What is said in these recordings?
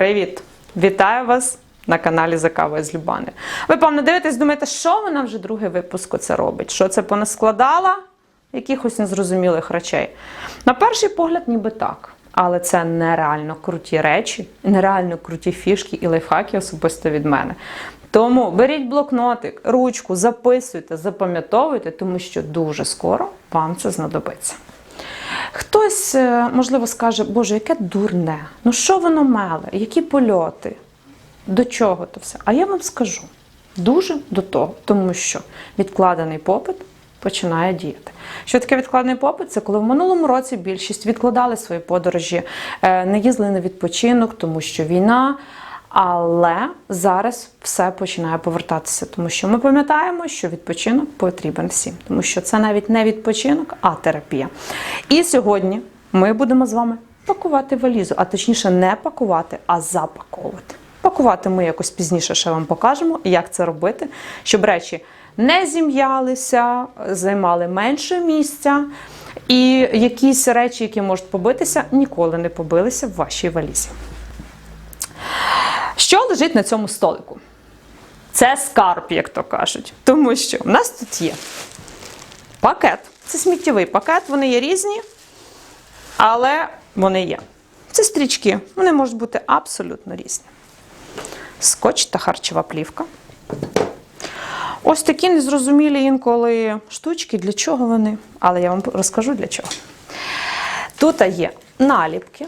Привіт! Вітаю вас на каналі За кавою з Любани. Ви, певно, дивитесь, думаєте, що вона вже другий випуск це робить? Що це понаскладала? Якихось незрозумілих речей. На перший погляд, ніби так. Але це нереально круті речі, нереально круті фішки і лайфхаки особисто від мене. Тому беріть блокнотик, ручку, записуйте, запам'ятовуйте, тому що дуже скоро вам це знадобиться. Хтось, е, можливо, скаже, Боже, яке дурне, ну що воно меле, які польоти, до чого то все? А я вам скажу дуже до того, тому що відкладений попит починає діяти. Що таке відкладений попит? Це коли в минулому році більшість відкладали свої подорожі, е, не їздили на відпочинок, тому що війна. Але зараз все починає повертатися, тому що ми пам'ятаємо, що відпочинок потрібен всім, тому що це навіть не відпочинок, а терапія. І сьогодні ми будемо з вами пакувати валізу, а точніше, не пакувати, а запаковувати. Пакувати ми якось пізніше ще вам покажемо, як це робити, щоб речі не зім'ялися, займали менше місця, і якісь речі, які можуть побитися, ніколи не побилися в вашій валізі. Що лежить на цьому столику? Це скарб, як то кажуть. Тому що в нас тут є пакет. Це сміттєвий пакет, вони є різні, але вони є. Це стрічки, вони можуть бути абсолютно різні. Скотч та харчова плівка. Ось такі незрозумілі інколи штучки, для чого вони, але я вам розкажу для чого. Тут є наліпки.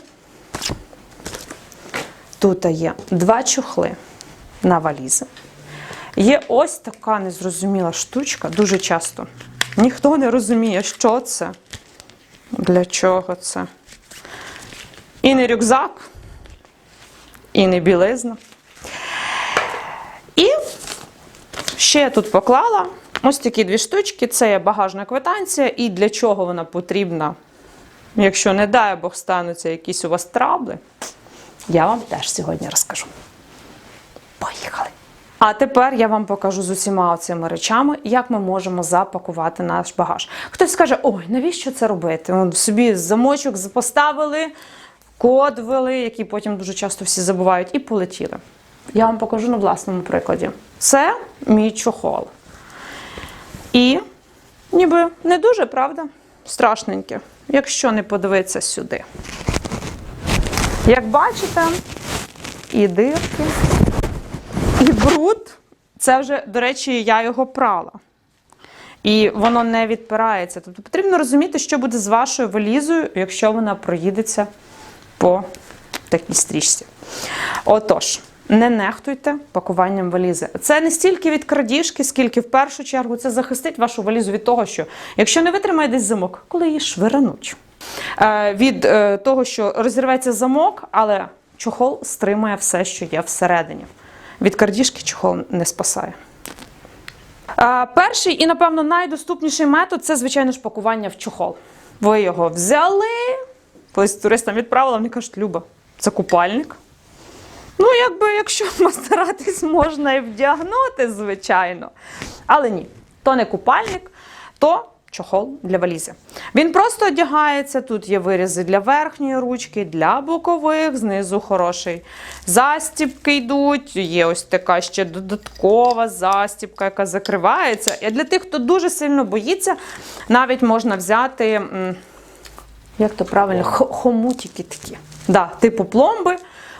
Тут є два чохли на валізи. Є ось така незрозуміла штучка, дуже часто. Ніхто не розуміє, що це, для чого це. І не рюкзак, і не білизна. І ще я тут поклала ось такі дві штучки. Це є багажна квитанція, і для чого вона потрібна, якщо, не дай Бог, стануться якісь у вас трабли. Я вам теж сьогодні розкажу. Поїхали! А тепер я вам покажу з усіма цими речами, як ми можемо запакувати наш багаж. Хтось скаже, ой, навіщо це робити? От собі замочок поставили, код ввели, який потім дуже часто всі забувають, і полетіли. Я вам покажу на власному прикладі. Це мій чохол. І ніби не дуже, правда? Страшненьке, якщо не подивитися сюди. Як бачите, і дирки, і бруд. Це вже, до речі, я його прала. І воно не відпирається. Тобто потрібно розуміти, що буде з вашою валізою, якщо вона проїдеться по такій стрічці. Отож, не нехтуйте пакуванням валізи. Це не стільки від крадіжки, скільки в першу чергу це захистить вашу валізу від того, що якщо не витримає десь замок, коли її швиренуть. Е, від е, того, що розірветься замок, але чохол стримує все, що є всередині. Від крадіжки чохол не спасає. Е, перший і, напевно, найдоступніший метод це, звичайно ж, пакування в чохол. Ви його взяли, колись туристам відправила, вони кажуть, Люба, це купальник. Ну, якби, якщо постаратись, можна і вдягнути, звичайно. Але ні, то не купальник, то чохол для валізи. Він просто одягається. Тут є вирізи для верхньої ручки, для бокових, знизу хороший. Застібки йдуть. Є ось така ще додаткова застібка, яка закривається. І для тих, хто дуже сильно боїться, навіть можна взяти, як то правильно, хомутики такі. Да, типу пломби.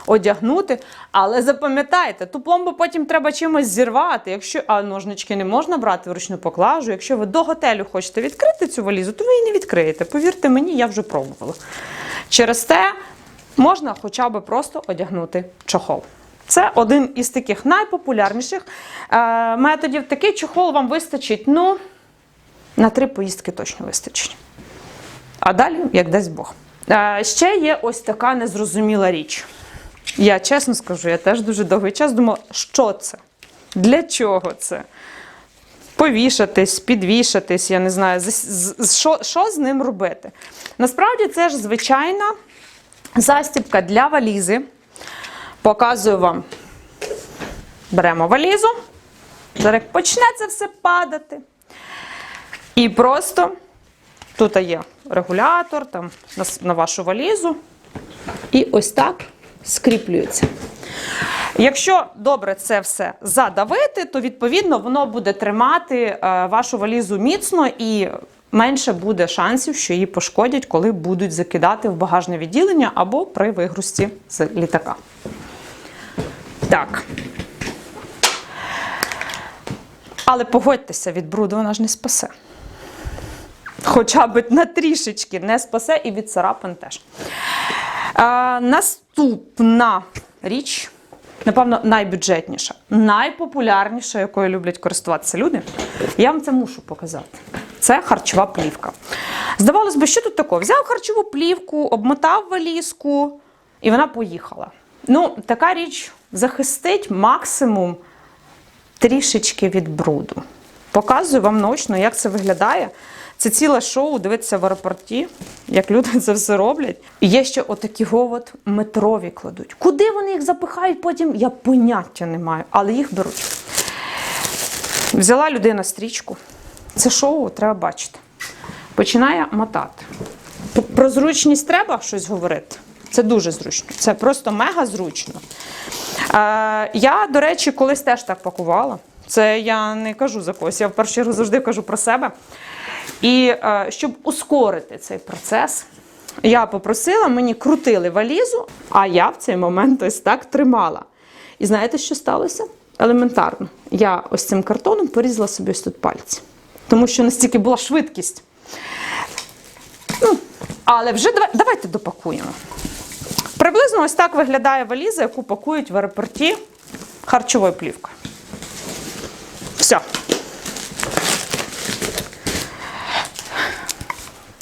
Одягнути, але запам'ятайте, ту пломбу потім треба чимось зірвати. Якщо а ножнички не можна брати вручну поклажу. Якщо ви до готелю хочете відкрити цю валізу, то ви її не відкриєте. Повірте мені, я вже пробувала. Через те можна хоча б просто одягнути чохол. Це один із таких найпопулярніших е, методів. Такий чохол вам вистачить, ну, на три поїздки точно вистачить. А далі, як дасть Бог. Е, ще є ось така незрозуміла річ. Я чесно скажу, я теж дуже довгий час думала, що це? Для чого це? Повішатись, підвішатись, я не знаю, що, що з ним робити. Насправді це ж звичайна застібка для валізи. Показую вам. Беремо валізу. Зараз почне це все падати. І просто тут є регулятор там, на вашу валізу. І ось так скріплюється. Якщо добре це все задавити, то відповідно воно буде тримати е, вашу валізу міцно і менше буде шансів, що її пошкодять, коли будуть закидати в багажне відділення або при вигрузці з літака. Так. Але погодьтеся, від бруду вона ж не спасе. Хоча б на трішечки не спасе і від царапин теж. Е, наступна річ, напевно, найбюджетніша, найпопулярніша, якою люблять користуватися люди. Я вам це мушу показати. Це харчова плівка. Здавалось би, що тут такого? Взяв харчову плівку, обмотав валізку, і вона поїхала. Ну, така річ захистить максимум трішечки від бруду. Показую вам наочно, як це виглядає. Це ціле шоу, дивитися в аеропорті, як люди це все роблять. І є ще отакі от метрові кладуть. Куди вони їх запихають потім, я поняття не маю, але їх беруть. Взяла людина стрічку. Це шоу треба бачити. Починає мотати. Про зручність треба щось говорити. Це дуже зручно. Це просто мега зручно. Е, я, до речі, колись теж так пакувала. Це я не кажу за когось, я в першу чергу завжди кажу про себе. І е, щоб ускорити цей процес, я попросила, мені крутили валізу, а я в цей момент ось так тримала. І знаєте, що сталося? Елементарно. Я ось цим картоном порізала собі ось тут пальці. Тому що настільки була швидкість. Ну, але вже давай- давайте допакуємо. Приблизно ось так виглядає валіза, яку пакують в аеропорті харчовою плівкою. Все.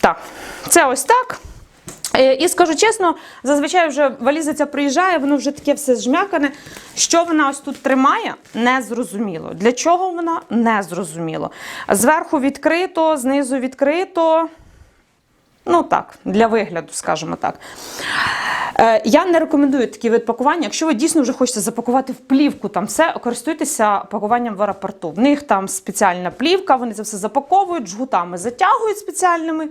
Так, це ось так. Е, І скажу чесно, зазвичай вже валіза ця приїжджає, воно вже таке все зжмякане. Що вона ось тут тримає, не зрозуміло. Для чого вона не зрозуміло. Зверху відкрито, знизу відкрито. Ну так, для вигляду, скажімо так. Е, Я не рекомендую такі вид пакування. Якщо ви дійсно вже хочете запакувати в плівку, там все, користуйтеся пакуванням в аеропорту. В них там спеціальна плівка, вони це все запаковують, жгутами затягують спеціальними.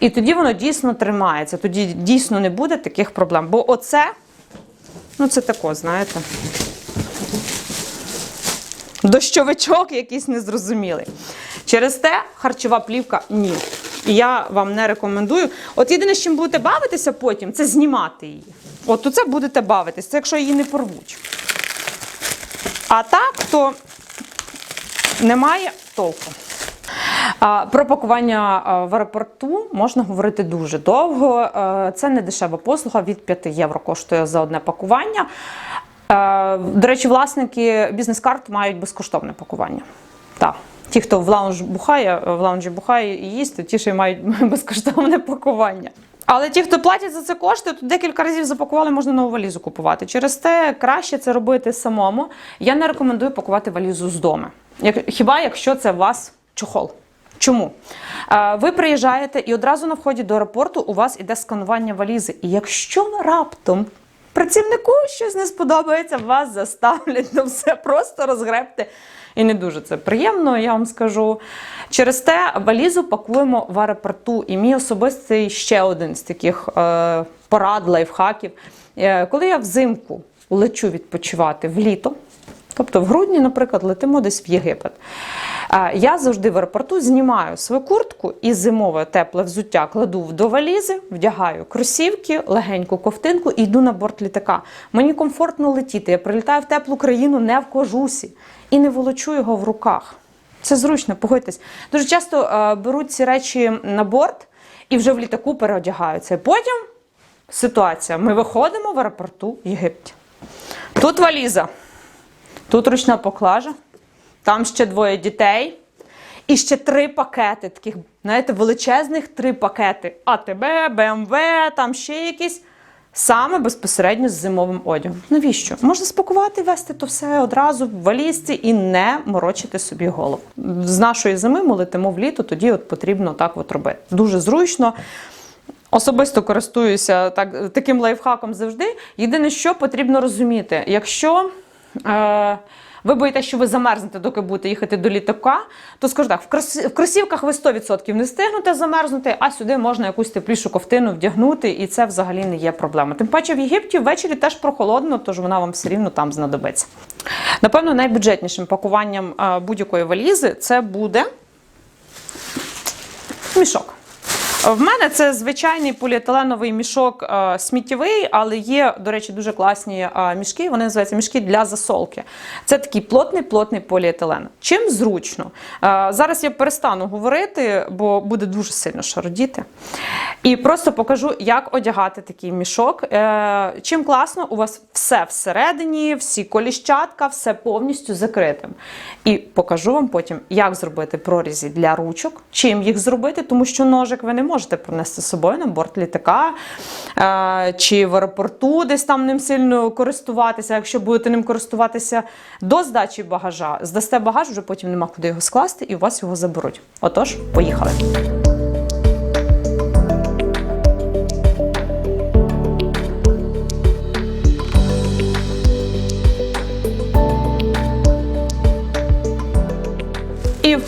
І тоді воно дійсно тримається. Тоді дійсно не буде таких проблем. Бо оце, ну це тако, знаєте. Дощовичок якийсь незрозумілий. Через те харчова плівка ні. І я вам не рекомендую. От єдине, з чим будете бавитися потім, це знімати її. От оце будете бавитися, це якщо її не порвуть. А так, то немає толку. Про пакування в аеропорту можна говорити дуже довго. Це не дешева послуга, від 5 євро коштує за одне пакування. До речі, власники бізнес-карт мають безкоштовне пакування. Так. Ті, хто в лаунж бухає, в лаунжі бухає і їсть, то ті, що мають безкоштовне пакування. Але ті, хто платять за це кошти, то декілька разів запакували, можна нову валізу купувати. Через те краще це робити самому. Я не рекомендую пакувати валізу з дому. Як, хіба якщо це у вас чохол? Чому? Е, Ви приїжджаєте і одразу на вході до аеропорту у вас іде сканування валізи. І якщо раптом працівнику щось не сподобається, вас заставлять на все просто розгребти. І не дуже це приємно, я вам скажу. Через те валізу пакуємо в аеропорту. І мій особистий ще один з таких е, порад, лайфхаків. Е, коли я взимку лечу відпочивати в літо, Тобто в грудні, наприклад, летимо десь в Єгипет. Е, Я завжди в аеропорту знімаю свою куртку і зимове тепле взуття кладу до валізи, вдягаю кросівки, легеньку ковтинку і йду на борт літака. Мені комфортно летіти. Я прилітаю в теплу країну не в кожусі і не волочу його в руках. Це зручно, погодьтесь. Дуже часто е, беруть ці речі на борт і вже в літаку переодягаються. І потім ситуація: ми виходимо в аеропорту Єгипті. Тут валіза. Тут ручна поклажа, там ще двоє дітей. І ще три пакети, таких, знаєте, величезних три пакети. АТБ, БМВ, там ще якісь. Саме безпосередньо з зимовим одягом. Навіщо? Можна спакувати, вести то все одразу в валізці і не морочити собі голову. З нашої зими ми летимо в літо, тоді от потрібно так от робити. Дуже зручно. Особисто користуюся так, таким лайфхаком завжди. Єдине, що потрібно розуміти, якщо е, ви боїтесь, що ви замерзнете, доки будете їхати до літака, то скажу так, в, кросівках ви 100% не встигнете замерзнути, а сюди можна якусь теплішу ковтину вдягнути, і це взагалі не є проблема. Тим паче в Єгипті ввечері теж прохолодно, тож вона вам все рівно там знадобиться. Напевно, найбюджетнішим пакуванням будь-якої валізи це буде мішок. В мене це звичайний поліетиленовий мішок е, сміттєвий, але є, до речі, дуже класні е, мішки. Вони називаються мішки для засолки. Це такий плотний плотний поліетилен. Чим зручно? Е, зараз я перестану говорити, бо буде дуже сильно шародіти. І просто покажу, як одягати такий мішок. Е, чим класно, у вас все всередині, всі коліщатка, все повністю закритим. І покажу вам потім, як зробити прорізі для ручок, чим їх зробити, тому що ножик ви не можете принести з собою на борт літака е, чи в аеропорту десь там ним сильно користуватися. Якщо будете ним користуватися до здачі багажа, здасте багаж, вже потім нема куди його скласти, і у вас його заберуть. Отож, поїхали.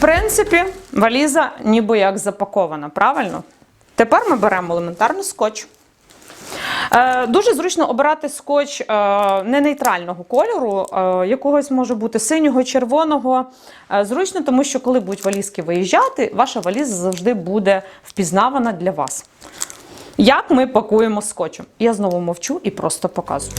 Принципі, валіза ніби як запакована, правильно? Тепер ми беремо елементарно скотч. Е, дуже зручно обирати скотч е, не нейтрального кольору, е, якогось може бути синього, червоного. Е, зручно, тому що коли будуть валізки виїжджати, ваша валіза завжди буде впізнавана для вас. Як ми пакуємо скотчем? Я знову мовчу і просто показую.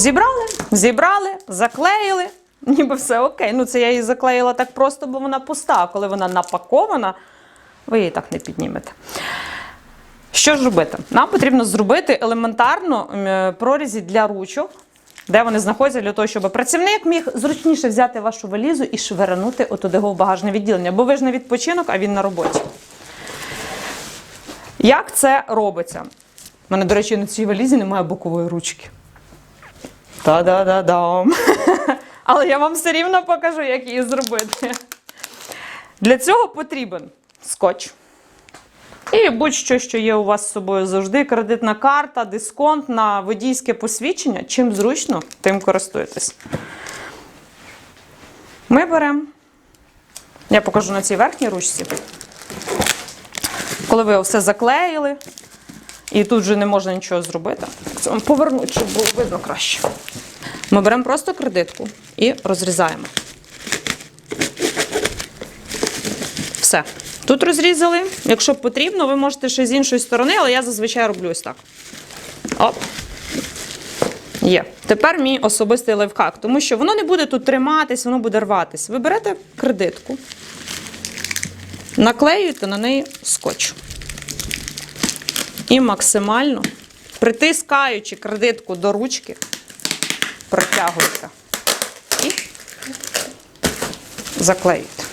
Зібрали, зібрали, заклеїли. Ніби все окей. Ну, це я її заклеїла так просто, бо вона пуста. А коли вона напакована, ви її так не піднімете. Що ж робити? Нам потрібно зробити елементарно прорізі для ручок, де вони знаходяться для того, щоб працівник міг зручніше взяти вашу валізу і швернути отуди в багажне відділення. Бо ви ж на відпочинок, а він на роботі. Як це робиться? У мене, до речі, на цій валізі немає бокової ручки. Та-да-да-дам. Але я вам все рівно покажу, як її зробити. Для цього потрібен скотч. І будь-що, що є у вас з собою завжди: кредитна карта, дисконт на водійське посвідчення. Чим зручно, тим користуєтесь. Ми беремо. Я покажу на цій верхній ручці. Коли ви все заклеїли, і тут вже не можна нічого зробити. Це вам повернуть, щоб було видно краще. Ми беремо просто кредитку і розрізаємо. Все. Тут розрізали. Якщо потрібно, ви можете ще з іншої сторони, але я зазвичай роблю ось так. Оп. Є. Тепер мій особистий лайфхак, тому що воно не буде тут триматись, воно буде рватись. Ви берете кредитку, наклеюєте на неї скотч. І максимально, притискаючи кредитку до ручки, протягуєте і заклеюєте.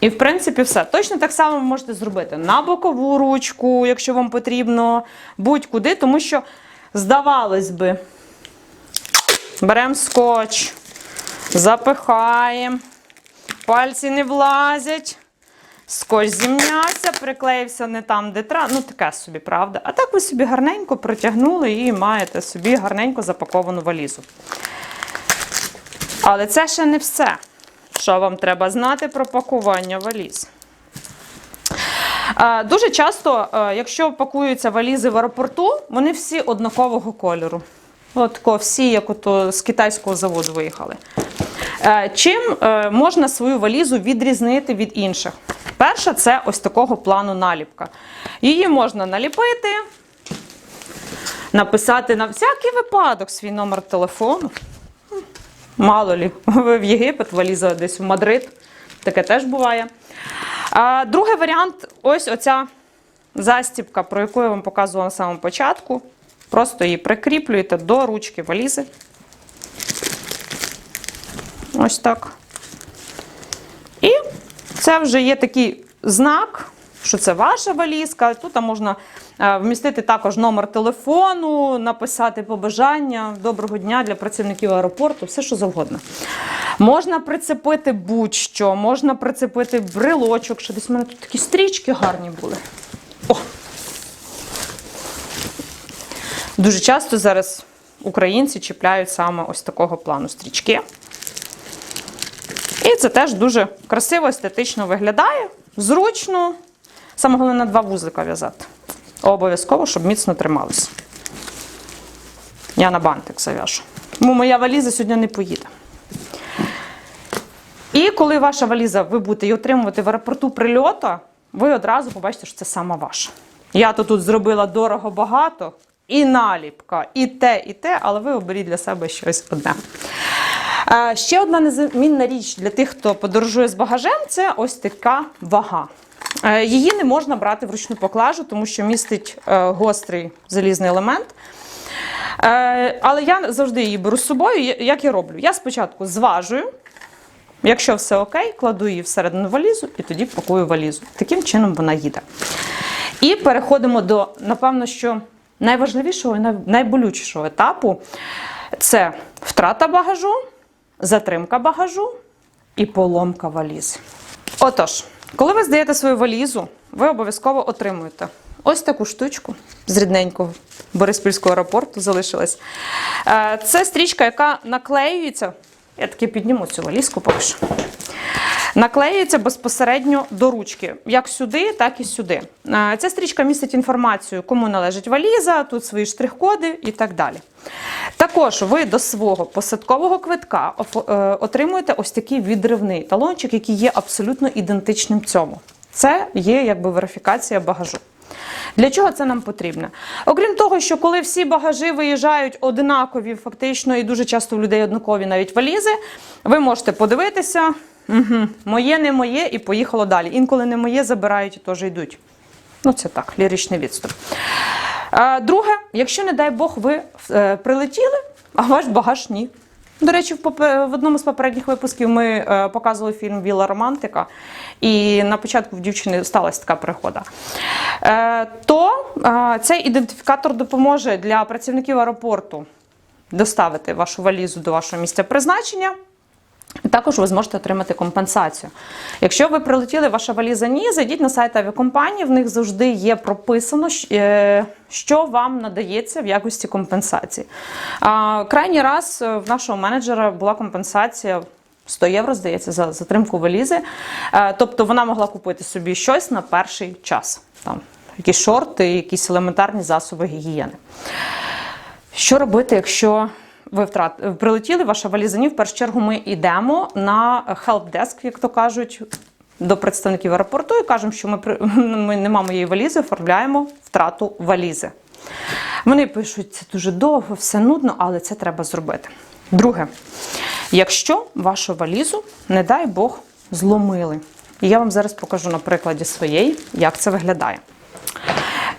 І, в принципі, все. Точно так само ви можете зробити на бокову ручку, якщо вам потрібно, будь-куди, тому що, здавалось би, беремо скотч, запихаємо, пальці не влазять, скотч зімнявся, приклеївся не там, де треба. Ну, таке собі, правда. А так ви собі гарненько протягнули і маєте собі гарненько запаковану валізу. Але це ще не все. Що вам треба знати про пакування валіз? Е, Дуже часто, е, якщо пакуються валізи в аеропорту, вони всі однакового кольору. От всі, як ото з китайського заводу виїхали. Е, Чим е, можна свою валізу відрізнити від інших? Перша це ось такого плану наліпка. Її можна наліпити, написати на всякий випадок свій номер телефону. Мало лі, ви в Єгипет, валіза десь в Мадрид. Таке теж буває. Другий варіант ось оця застібка, про яку я вам показувала на самому початку. Просто її прикріплюєте до ручки валізи. Ось так. І це вже є такий знак, що це ваша валізка. Тут можна е, вмістити також номер телефону, написати побажання доброго дня для працівників аеропорту, все що завгодно. Можна прицепити будь-що, можна прицепити брелочок, що десь в мене тут такі стрічки гарні були. О! Дуже часто зараз українці чіпляють саме ось такого плану стрічки. І це теж дуже красиво, естетично виглядає, зручно. Саме головне два вузлика в'язати. Обов'язково, щоб міцно трималися. Я на бантик зав'яжу. Тому моя валіза сьогодні не поїде. І коли ваша валіза, ви будете її отримувати в аеропорту прильоту, ви одразу побачите, що це саме ваша. Я то тут зробила дорого багато, і наліпка, і те, і те, але ви оберіть для себе щось одне. Ще одна незамінна річ для тих, хто подорожує з багажем, це ось така вага. Е, Її не можна брати в ручну поклажу, тому що містить е, гострий залізний елемент. Е, Але я завжди її беру з собою. Як я роблю? Я спочатку зважую. Якщо все окей, кладу її всередину валізу і тоді пакую валізу. Таким чином вона їде. І переходимо до, напевно, що найважливішого і найболючішого етапу це втрата багажу, затримка багажу і поломка валіз. Отож, коли ви здаєте свою валізу, ви обов'язково отримуєте ось таку штучку з рідненького Бориспільського аеропорту залишилась. Е, Це стрічка, яка наклеюється. Я таки підніму цю валізку поки що. Наклеюється безпосередньо до ручки, як сюди, так і сюди. Ця стрічка містить інформацію, кому належить валіза, тут свої штрих-коди і так далі. Також ви до свого посадкового квитка е, отримуєте ось такий відривний талончик, який є абсолютно ідентичним цьому. Це є якби верифікація багажу. Для чого це нам потрібно? Окрім того, що коли всі багажі виїжджають одинакові, фактично, і дуже часто у людей однакові навіть валізи, ви можете подивитися, угу, моє, не моє, і поїхало далі. Інколи не моє забирають і теж йдуть. Ну, це так, ліричний відступ. Друге, якщо, не дай Бог, ви е, прилетіли, а ваш багаж ні. До речі, в, одному з попередніх випусків ми е, показували фільм Віла Романтика, і на початку в дівчини сталася така пригода. Е, то цей ідентифікатор допоможе для працівників аеропорту доставити вашу валізу до вашого місця призначення. Також ви зможете отримати компенсацію. Якщо ви прилетіли, ваша валіза ні, зайдіть на сайт авіакомпанії, в них завжди є прописано, е, що вам надається в якості компенсації. Крайній раз е, в нашого менеджера була компенсація. 100 євро, здається, за затримку валізи. Е, Тобто вона могла купити собі щось на перший час. Там якісь шорти, якісь елементарні засоби гігієни. Що робити, якщо ви втрат... прилетіли, ваша валіза ні? В першу чергу ми йдемо на helpdesk, як то кажуть, до представників аеропорту і кажемо, що ми, ми нема моєї валізи, оформляємо втрату валізи. Вони пишуть, це дуже довго, все нудно, але це треба зробити. Друге, якщо вашу валізу, не дай Бог, зломили. І я вам зараз покажу на прикладі своєї, як це виглядає.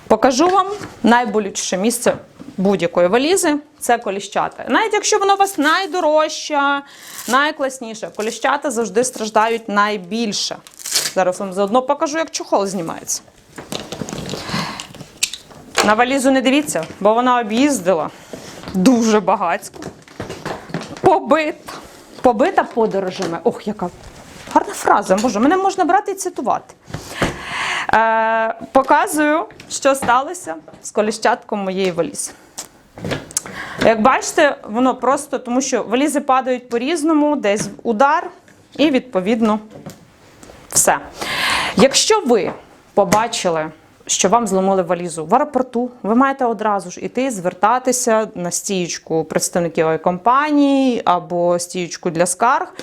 Покажу вам найболючіше місце будь-якої валізи це коліщата. Навіть якщо воно у вас найдорожча, найкласніше, коліщата завжди страждають найбільше. Зараз вам заодно покажу, як чохол знімається. На валізу не дивіться, бо вона об'їздила дуже багацько. Побита. Побита подорожами. Ох, яка гарна фраза. Боже, мене можна брати і цитувати. Е, показую, що сталося з коліщатком моєї валізи. Як бачите, воно просто, тому що валізи падають по-різному, десь удар, і відповідно все. Якщо ви побачили, що вам зломили валізу в аеропорту, ви маєте одразу ж іти звертатися на стіючку представників авіакомпанії або стіючку для скарг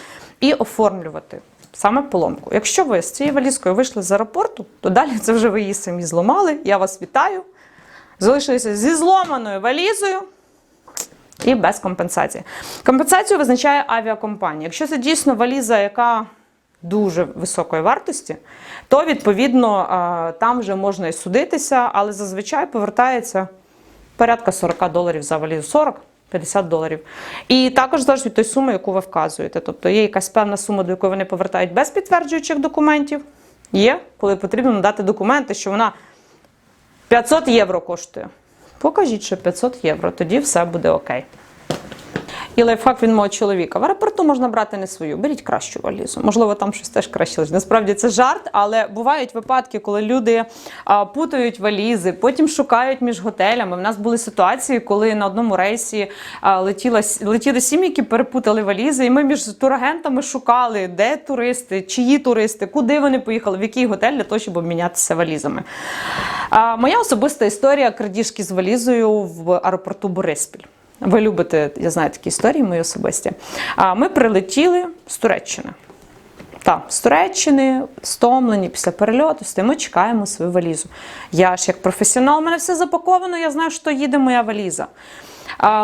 і оформлювати саме поломку. Якщо ви з цією валізкою вийшли з аеропорту, то далі це вже ви її самі зламали. Я вас вітаю. Залишилися зі зломаною валізою і без компенсації. Компенсацію визначає авіакомпанія. Якщо це дійсно валіза, яка дуже високої вартості, то відповідно там вже можна і судитися, але зазвичай повертається порядка 40 доларів за валізу. 40-50 доларів. І також залежить від тої суми, яку ви вказуєте. Тобто є якась певна сума, до якої вони повертають без підтверджуючих документів. Є, коли потрібно надати документи, що вона 500 євро коштує. Покажіть, що 500 євро, тоді все буде окей. І лайфхак від мого чоловіка. В аеропорту можна брати не свою, беріть кращу валізу. Можливо, там щось теж краще лежить. Насправді це жарт, але бувають випадки, коли люди а, путають валізи, потім шукають між готелями. У нас були ситуації, коли на одному рейсі а, летіла, летіли сім'ї, які перепутали валізи, і ми між турагентами шукали, де туристи, чиї туристи, куди вони поїхали, в який готель для того, щоб обмінятися валізами. А, моя особиста історія крадіжки з валізою в аеропорту Бориспіль. Ви любите, я знаю такі історії мої особисті. А ми прилетіли з Туреччини. Так, з Туреччини, стомлені після перельоту, стоїмо, чекаємо свою валізу. Я ж як професіонал, у мене все запаковано, я знаю, що їде моя валіза.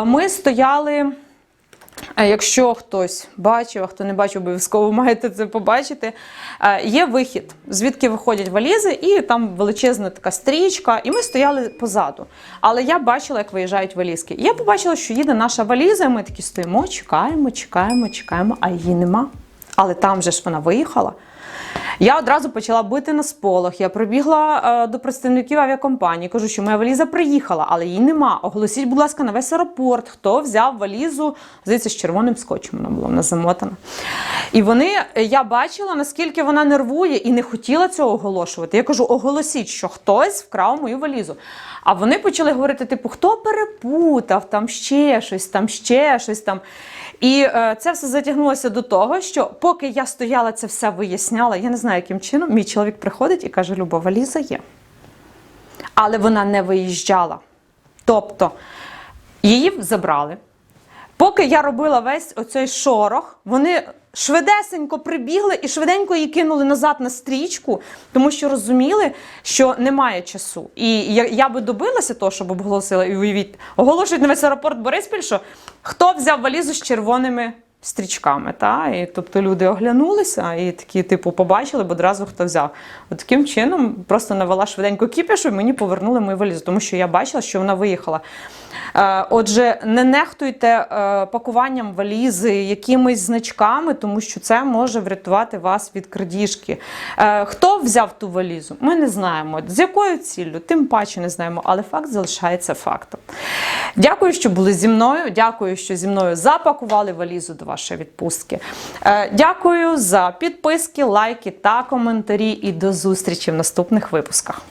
Ми стояли. Якщо хтось бачив, а хто не бачив, обов'язково маєте це побачити. Є вихід, звідки виходять валізи, і там величезна така стрічка, і ми стояли позаду. Але я бачила, як виїжджають валізки. І я побачила, що їде наша валіза, і ми такі стоїмо, чекаємо, чекаємо, чекаємо, а її нема. Але там же ж вона виїхала. Я одразу почала бити на сполох. Я прибігла е, до представників авіакомпанії. Кажу, що моя валіза приїхала, але її нема. Оголосіть, будь ласка, на весь аеропорт, хто взяв валізу, здається, з червоним скотчем вона була вона замотана. І вони, я бачила, наскільки вона нервує і не хотіла цього оголошувати. Я кажу, оголосіть, що хтось вкрав мою валізу. А вони почали говорити: типу, хто перепутав, там ще щось, там ще щось там. І е, це все затягнулося до того, що поки я стояла це все виясняла, я не знаю, яким чином, мій чоловік приходить і каже: Люба, валіза є. Але вона не виїжджала. Тобто її забрали. Поки я робила весь оцей шорох, вони швидесенько прибігли і швиденько її кинули назад на стрічку, тому що розуміли, що немає часу. І я, я би добилася того, щоб оголосила, і уявіть, оголошують на весь аеропорт Бориспіль, що хто взяв валізу з червоними стрічками. Та? І, тобто люди оглянулися і такі, типу, побачили, бо одразу хто взяв. От таким чином просто навела швиденько кіпішу і мені повернули мою валізу, тому що я бачила, що вона виїхала. Е, Отже, не нехтуйте е, пакуванням валізи якимись значками, тому що це може врятувати вас від крадіжки. Е, Хто взяв ту валізу? Ми не знаємо. З якою ціллю, тим паче не знаємо, але факт залишається фактом. Дякую, що були зі мною. Дякую, що зі мною запакували валізу до вашої відпустки. Е, Дякую за підписки, лайки та коментарі. І до зустрічі в наступних випусках.